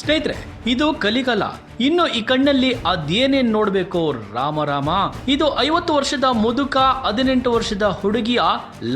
ಸ್ನೇಹಿತರೆ, ಇದು ಕಲಿಕಾಲ ಇನ್ನು ಈ ಕಣ್ಣಲ್ಲಿ ಅದೇನೇನ್ ನೋಡ್ಬೇಕು, ರಾಮ ಇದು ಐವತ್ತು ವರ್ಷದ ಮುದುಕ, ಹದಿನೆಂಟು ವರ್ಷದ ಹುಡುಗಿಯ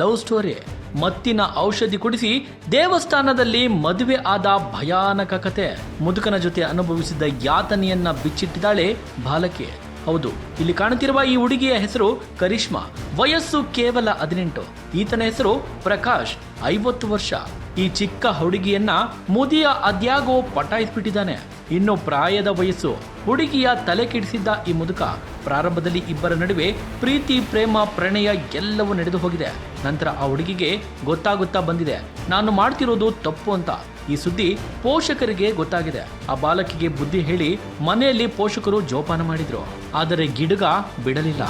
ಲವ್ ಸ್ಟೋರಿ ಮತ್ತಿನ ಔಷಧಿ ಕುಡಿಸಿ ದೇವಸ್ಥಾನದಲ್ಲಿ ಮದುವೆ ಆದ ಭಯಾನಕ ಕತೆ. ಮುದುಕನ ಜೊತೆ ಅನುಭವಿಸಿದ ಯಾತನೆಯನ್ನ ಬಿಚ್ಚಿಟ್ಟಿದ್ದಾಳೆ ಬಾಲಕಿ. ಹೌದು, ಇಲ್ಲಿ ಕಾಣುತ್ತಿರುವ ಈ ಹುಡುಗಿಯ ಹೆಸರು ಕರಿಷ್ಮಾ. ವಯಸ್ಸು ಕೇವಲ ಹದಿನೆಂಟು. ಈತನ ಹೆಸರು ಪ್ರಕಾಶ್, ಐವತ್ತು ವರ್ಷ. ಈ ಚಿಕ್ಕ ಹುಡುಗಿಯನ್ನ ಮುದಿಯ ಅದ್ಯಾಗೋ ಪಟಾಯಿಸ್ಬಿಟ್ಟಿದ್ದಾನೆ. ಇನ್ನು ಪ್ರಾಯದ ವಯಸ್ಸು. ಹುಡುಗಿಯ ತಲೆ ಕೆಡಿಸಿದ್ದ ಈ ಮುದುಕ, ಪ್ರಾರಂಭದಲ್ಲಿ ಇಬ್ಬರ ನಡುವೆ ಪ್ರೀತಿ, ಪ್ರೇಮ, ಪ್ರಣಯ ಎಲ್ಲವೂ ನಡೆದು ಹೋಗಿದೆ. ನಂತರ ಆ ಹುಡುಗಿಗೆ ಗೊತ್ತಾಗುತ್ತಾ ಬಂದಿದೆ. ನಾನು ಮಾಡ್ತಿರೋದು ತಪ್ಪು ಅಂತ. ಈ ಸುದ್ದಿ ಪೋಷಕರಿಗೆ ಗೊತ್ತಾಗಿದೆ. ಆ ಬಾಲಕಿಗೆ ಬುದ್ಧಿ ಹೇಳಿ ಮನೆಯಲ್ಲಿ ಪೋಷಕರು ಜೋಪಾನ ಮಾಡಿದ್ರು. ಆದರೆ ಗಿಡುಗ ಬಿಡಲಿಲ್ಲ.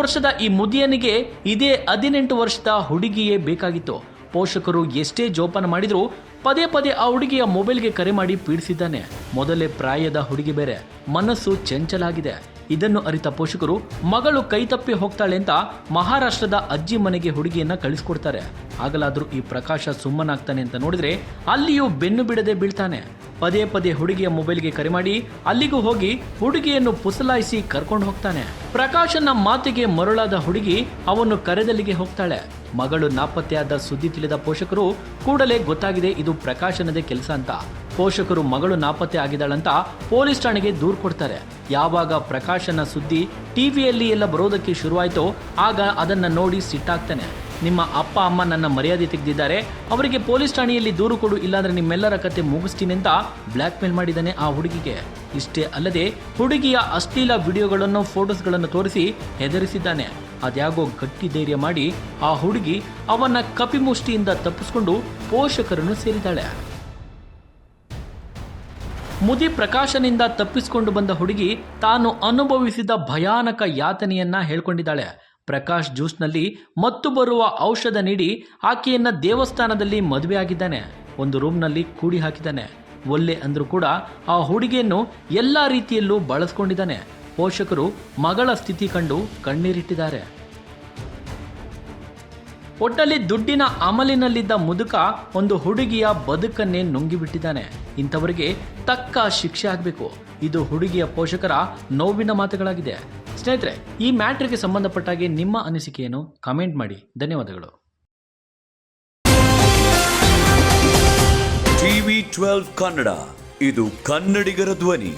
ವರ್ಷದ ಈ ಮುದಿಯನಿಗೆ ಇದೇ ಹದಿನೆಂಟು ವರ್ಷದ ಹುಡುಗಿಯೇ ಬೇಕಾಗಿತ್ತು. ಪೋಷಕರು ಎಷ್ಟೇ ಜೋಪಾನ ಮಾಡಿದ್ರು ಪದೇ ಪದೇ ಆ ಹುಡುಗಿಯ ಮೊಬೈಲ್ಗೆ ಕರೆ ಮಾಡಿ ಪೀಡಿಸಿದ್ದಾನೆ. ಮೊದಲೇ ಪ್ರಾಯದ ಹುಡುಗಿ ಬೇರೆ. ಮನಸ್ಸು ಚಂಚಲಾಗಿದೆ. ಇದನ್ನು ಅರಿತ ಪೋಷಕರು, ಮಗಳು ಕೈತಪ್ಪಿ ಹೋಗ್ತಾಳೆ ಅಂತ ಮಹಾರಾಷ್ಟ್ರದ ಅಜ್ಜಿ ಮನೆಗೆ ಹುಡುಗಿಯನ್ನ ಕಳಿಸ್ಕೊಡ್ತಾರೆ. ಆಗಲಾದ್ರೂ ಈ ಪ್ರಕಾಶ ಸುಮ್ಮನಾಗ್ತಾನೆ ಅಂತ ನೋಡಿದ್ರೆ ಅಲ್ಲಿಯೂ ಬೆನ್ನು ಬಿಡದೆ ಬೀಳ್ತಾನೆ. ಪದೇ ಪದೇ ಹುಡುಗಿಯ ಮೊಬೈಲ್ಗೆ ಕರೆ ಮಾಡಿ ಅಲ್ಲಿಗೂ ಹೋಗಿ ಹುಡುಗಿಯನ್ನು ಪುಸಲಾಯಿಸಿ ಕರ್ಕೊಂಡು ಹೋಗ್ತಾನೆ. ಪ್ರಕಾಶನ ಮಾತಿಗೆ ಮರುಳಾದ ಹುಡುಗಿ ಅವನು ಕರೆದಲ್ಲಿಗೆ ಹೋಗ್ತಾಳೆ. ಮಗಳು ನಾಪತ್ತೆಯಾದ ಸುದ್ದಿ ತಿಳಿದ ಪೋಷಕರು ಕೂಡಲೇ ಗೊತ್ತಾಗಿದೆ ಇದು ಪ್ರಕಾಶನದೇ ಕೆಲಸ ಅಂತ. ಪೋಷಕರು ಮಗಳು ನಾಪತ್ತೆ ಆಗಿದ್ದಾಳಂತ ಪೊಲೀಸ್ ಠಾಣೆಗೆ ದೂರು ಕೊಡ್ತಾರೆ. ಯಾವಾಗ ಪ್ರಕಾಶನ ಸುದ್ದಿ ಟಿವಿಯಲ್ಲಿ ಎಲ್ಲ ಬರೋದಕ್ಕೆ ಶುರುವಾಯಿತೋ ಆಗ ಅದನ್ನ ನೋಡಿ ಸಿಟ್ಟಾಗ್ತಾನೆ. ನಿಮ್ಮ ಅಪ್ಪ, ಅಮ್ಮ ನನ್ನ ಮರ್ಯಾದೆ ತೆಗೆದಿದ್ದಾರೆ. ಅವರಿಗೆ ಪೊಲೀಸ್ ಠಾಣೆಯಲ್ಲಿ ದೂರು ಕೊಡು, ಇಲ್ಲಾಂದ್ರೆ ನಿಮ್ಮೆಲ್ಲರ ಕತೆ ಮುಗಿಸ್ತೀನಿ ಅಂತ ಬ್ಲ್ಯಾಕ್ ಮೇಲ್ ಮಾಡಿದ್ದಾನೆ ಆ ಹುಡುಗಿಗೆ. ಇಷ್ಟೇ ಅಲ್ಲದೆ ಹುಡುಗಿಯ ಅಶ್ಲೀಲ ವಿಡಿಯೋಗಳನ್ನು, ಫೋಟೋಸ್ಗಳನ್ನು ತೋರಿಸಿ ಹೆದರಿಸಿದ್ದಾನೆ. ಅದ್ಯಾಗೋ ಗಟ್ಟಿ ಧೈರ್ಯ ಮಾಡಿ ಆ ಹುಡುಗಿ ಅವನ ಕಪಿಮುಷ್ಟಿಯಿಂದ ತಪ್ಪಿಸಿಕೊಂಡು ಪೋಷಕರನ್ನು ಸೇರಿದ್ದಾಳೆ. ಮುದಿ ಪ್ರಕಾಶನಿಂದ ತಪ್ಪಿಸಿಕೊಂಡು ಬಂದ ಹುಡುಗಿ ತಾನು ಅನುಭವಿಸಿದ ಭಯಾನಕ ಯಾತನೆಯನ್ನ ಹೇಳ್ಕೊಂಡಿದ್ದಾಳೆ. ಪ್ರಕಾಶ್ ಜ್ಯೂಸ್ನಲ್ಲಿ ಮತ್ತು ಬರುವ ಔಷಧ ನೀಡಿ ಆಕೆಯನ್ನ ದೇವಸ್ಥಾನದಲ್ಲಿ ಮದುವೆ ಆಗಿದ್ದಾನೆ. ಒಂದು ರೂಮ್ನಲ್ಲಿ ಕೂಡಿ ಹಾಕಿದ್ದಾನೆ. ಒಲ್ಲೆ ಅಂದ್ರೂ ಕೂಡ ಆ ಹುಡುಗಿಯನ್ನು ಎಲ್ಲ ರೀತಿಯಲ್ಲೂ ಬಳಸ್ಕೊಂಡಿದ್ದಾನೆ. ಪೋಷಕರು ಮಗಳ ಸ್ಥಿತಿ ಕಂಡು ಕಣ್ಣೀರಿಟ್ಟಿದ್ದಾರೆ. ಒಟ್ಟಲ್ಲಿ ದುಡ್ಡಿನ ಅಮಲಿನಲ್ಲಿದ್ದ ಮುದುಕ ಒಂದು ಹುಡುಗಿಯ ಬದುಕನ್ನೇ ನುಂಗಿಬಿಟ್ಟಿದ್ದಾನೆ. ಇಂಥವರಿಗೆ ತಕ್ಕ ಶಿಕ್ಷೆ ಆಗಬೇಕು. ಇದು ಹುಡುಗಿಯ ಪೋಷಕರ ನೋವಿನ ಮಾತುಗಳಾಗಿದೆ. ಸ್ನೇಹಿತರೆ, ಈ ಮ್ಯಾಟ್ರಿಗೆ ಸಂಬಂಧಪಟ್ಟಾಗೆ ನಿಮ್ಮ ಅನಿಸಿಕೆಯನ್ನು ಕಮೆಂಟ್ ಮಾಡಿ. ಧನ್ಯವಾದಗಳು. ಟಿವಿ ಟ್ವೆಲ್ವ್ ಕನ್ನಡ, ಇದು ಕನ್ನಡಿಗರ ಧ್ವನಿ.